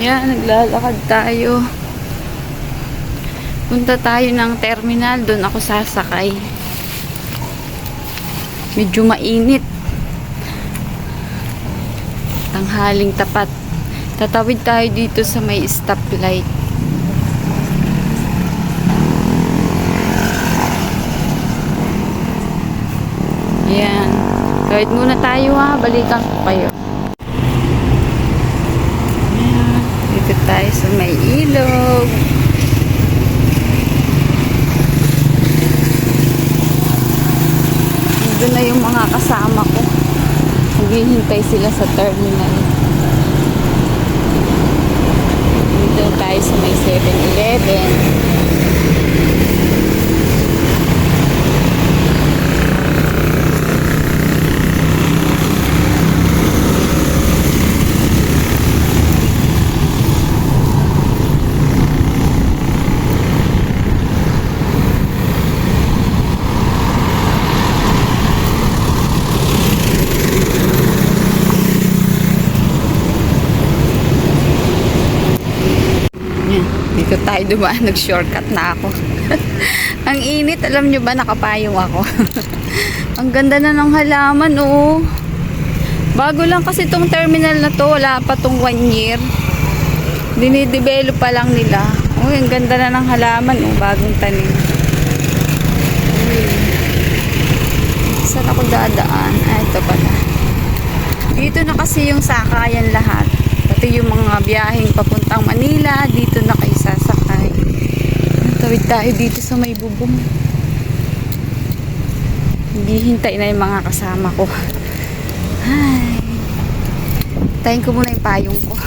Yan, naglalakad tayo. Punta tayo ng terminal. Doon ako sasakay. Medyo mainit. Tanghaling tapat. Tatawid tayo dito sa may stoplight. Yan. Kahit muna tayo ha. Balikan ko kayo. Ayan, Dito tayo sa may ilog. Doon na yung mga kasama ko. Naghihintay sila sa terminal. Dito tayo sa may 7-Eleven. Dito tayo dumaan. Nag-shortcut na ako. Ang init. Alam nyo ba, nakapayong ako. Ang ganda na ng halaman, oh. Bago lang kasi tong terminal na to. Wala pa tong one year. Dinidevelop pa lang nila. Uy, ang ganda na ng halaman, oh. Bagong tanim. Uy. Saan ako dadaan? Ah, ito pala. Dito na kasi yung sakayan lahat. Pati yung mga biyaheng papuntang Manila, dito na kayo. Tawid tayo dito sa may bubong. Naghihintay na yung mga kasama ko. Hi. Tayin ko muna yung payong ko.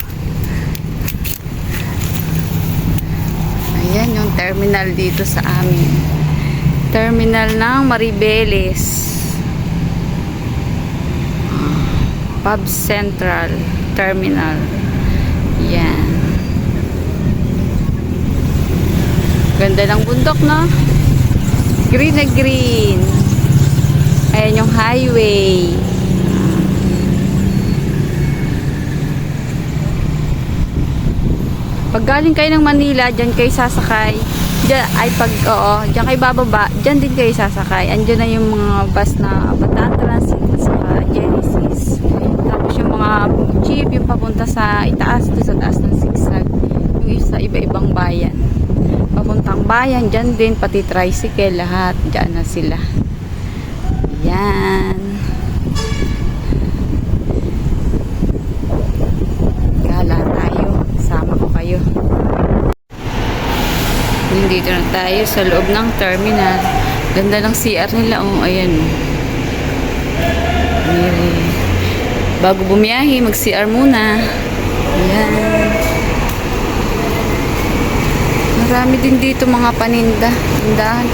Ayan yung terminal dito sa amin. Terminal ng Maribeles. Pub Central Terminal. Yan. Ganda ng bundok, no? Green na green. Ayan yung highway. Pag galing kayo ng Manila, dyan kayo sasakay. Dyan, ay pag, oo, dyan kayo bababa, dyan din kayo sasakay. Andyan na yung mga bus na Bataan Transit sa Genesis. Tapos yung mga jeep, yung papunta sa itaas, doon sa taas ng sigsag. Yung isa, iba-ibang bayan. Papuntang bayan, dyan din, pati tricycle, lahat, dyan na sila. Yan. Gala tayo. Sama ko kayo. Nandito na tayo sa loob ng terminal. Ganda ng CR nila. Oh, ayan. Bago bumiyahe, mag-CR muna. Ayan. Marami din dito mga paninda. Tindahan.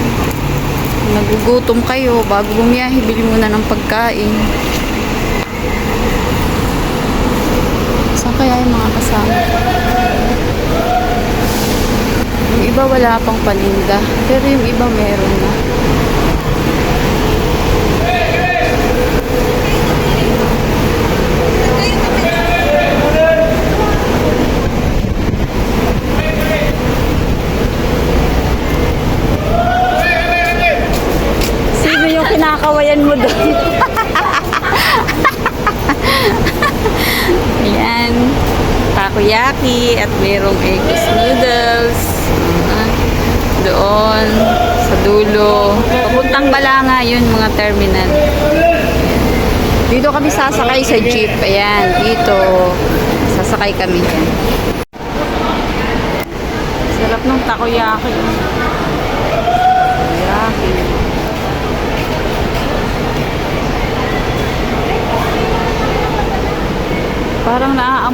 Nagugutom kayo. Bago bumiyahe, bili muna ng pagkain. Saan kaya yung mga kasama? Yung iba wala pang paninda. Pero yung iba meron na. Sino yung kinakawayan mo doon? Ayan. Takoyaki at merong eggs noodles. Ah, doon sa dulo. Papuntang Balanga yun mga terminal. Dito kami sasakay sa jeep. Ayan, dito. Sasakay kami dyan. Sarap ng takoyaki.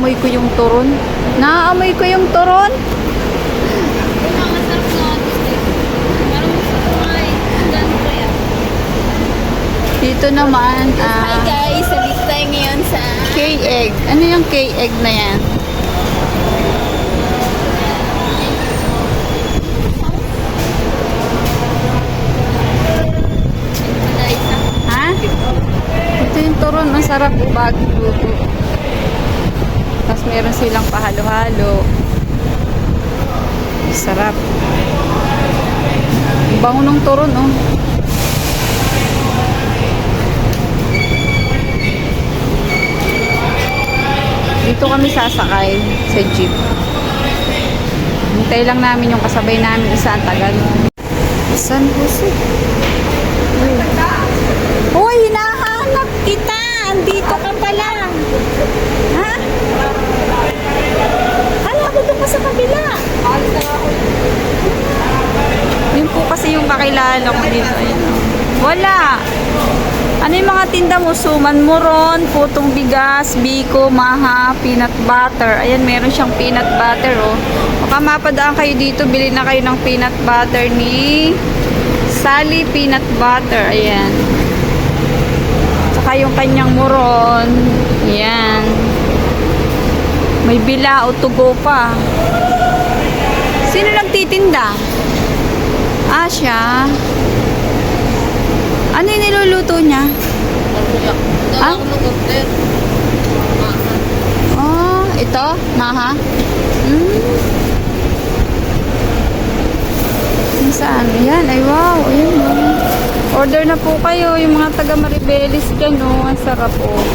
Naaamoy ko yung turon. Naaamoy ko yung turon. Dito naman, Hi ah, guys, salit tayo ngayon sa K-egg. Ano yung K-egg na yan? Ha? Ito yung turon. Masarap bago luto. Meron silang pahalo-halo. Sarap. Ang Bango ng turon, oh. Dito kami sasakay sa jeep. Hintay lang namin yung kasabay namin isa ang tagal. San Jose. Uy, hinahanap kita! Andito ka pala! Ha? Kala ko doon ka sa kabila. Yun po kasi yung kakilala ko dito. Oh. Wala. Ano yung mga tinda mo? Suman moron, putong bigas, biko, maha, peanut butter. Ayan, meron siyang peanut butter, oh. Baka mapadaan kayo dito, bili na kayo ng peanut butter ni Sally Peanut Butter. Ayan. Tsaka yung kanyang moron. Ayan. May bila o tugo pa. Sino nagtitinda? Siya. Ano yung niluluto niya? Ah? Oh, ito? Maha? Hmm. Saan? Ayan, ay wow. Ayan, oh. Order na po kayo, yung mga taga Maribelis dyan, oh. Ang sarap, oh.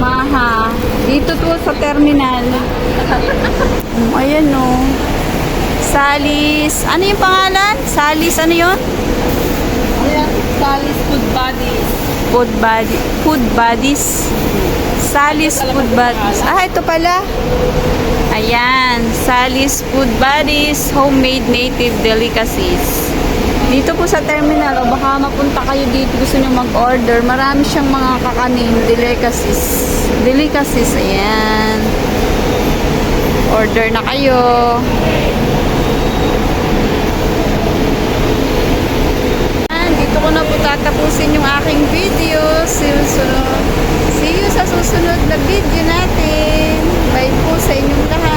Maha. Dito po sa terminal. Ayan, oh. Salis. Ano yung pangalan? Salis, ano yun? Salis Food Buddies. Food body, food buddies. Salis Food Buddies. Ah, ito pala. Ayan, Salis Food Buddies Homemade Native Delicacies. Dito po sa terminal, o baka mapunta kayo dito, gusto nyo mag-order. Marami siyang mga kakanin, delicacies. Delicacies, ayan. Order na kayo. Ayan, dito ko na po tatapusin yung aking video. See you, sunod. See you sa susunod na video natin. Bye po sa inyong lahat.